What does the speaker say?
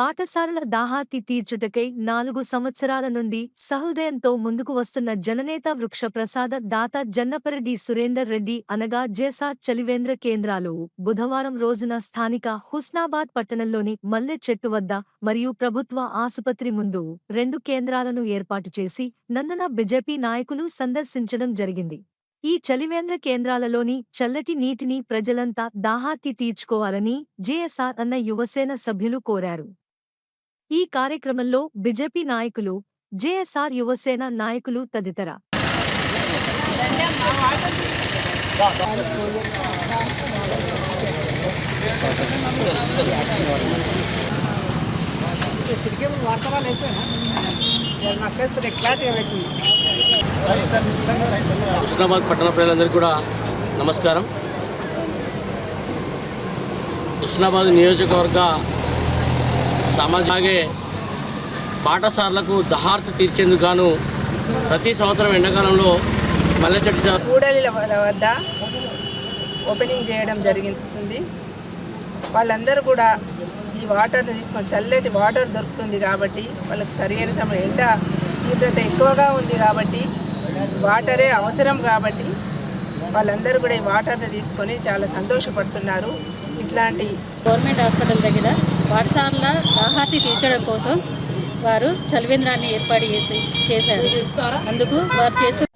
బాటసారుల దాహాతి తీర్చుటకై నాలుగు సంవత్సరాల నుండి సహృదయంతో ముందుకు వస్తున్న జననేత వృక్ష ప్రసాద దాత జన్నపరెడ్డి సురేందర్ రెడ్డి అనగా జేసార్ చలివేంద్ర కేంద్రాలు. బుధవారం రోజున స్థానిక హుస్నాబాద్ పట్టణంలోని మల్లె చెట్టు వద్ద మరియు ప్రభుత్వ ఆసుపత్రి ముందు రెండు కేంద్రాలను ఏర్పాటు చేసి నందన బీజేపీ నాయకులు సందర్శించడం జరిగింది. ఈ చలివేంద్ర కేంద్రాలలోని చల్లటి నీటిని ప్రజలంతా దాహార్తి తీర్చుకోవాలని జేఎస్ఆర్ అన్న యువసేన సభ్యులు కోరారు. ఈ కార్యక్రమంలో బీజేపీ నాయకులు జేఎస్ఆర్ యువసేన నాయకులు తదితర. హుస్నాబాద్ పట్టణ ప్రజలందరికీ కూడా నమస్కారం. హుస్నాబాద్ నియోజకవర్గ సమాజాగే బాటసార్లకు దహార్తి తీర్చేందుకు గాను ప్రతి సంవత్సరం ఎండాకాలంలో మల్లె చెట్టు కూడలిల వద్ద ఓపెనింగ్ చేయడం జరుగుతుంది వాళ్ళందరూ కూడా ఈ వాటర్ని తీసుకొని చల్లటి వాటర్ దొరుకుతుంది కాబట్టి వాళ్ళకి సరైన సమయం ఎండ తీవ్రత ఎక్కువగా ఉంది కాబట్టి వాటరే అవసరం కాబట్టి వాళ్ళందరూ కూడా ఈ వాటర్ని తీసుకొని చాలా సంతోషపడుతున్నారు. ఇట్లాంటి గవర్నమెంట్ హాస్పిటల్ దగ్గర పాఠశాలల ఆహాతి తీర్చడం కోసం వారు చలివేంద్రాన్ని ఏర్పాటు చేసి చేశారు. అందుకు వారు చేస్తున్న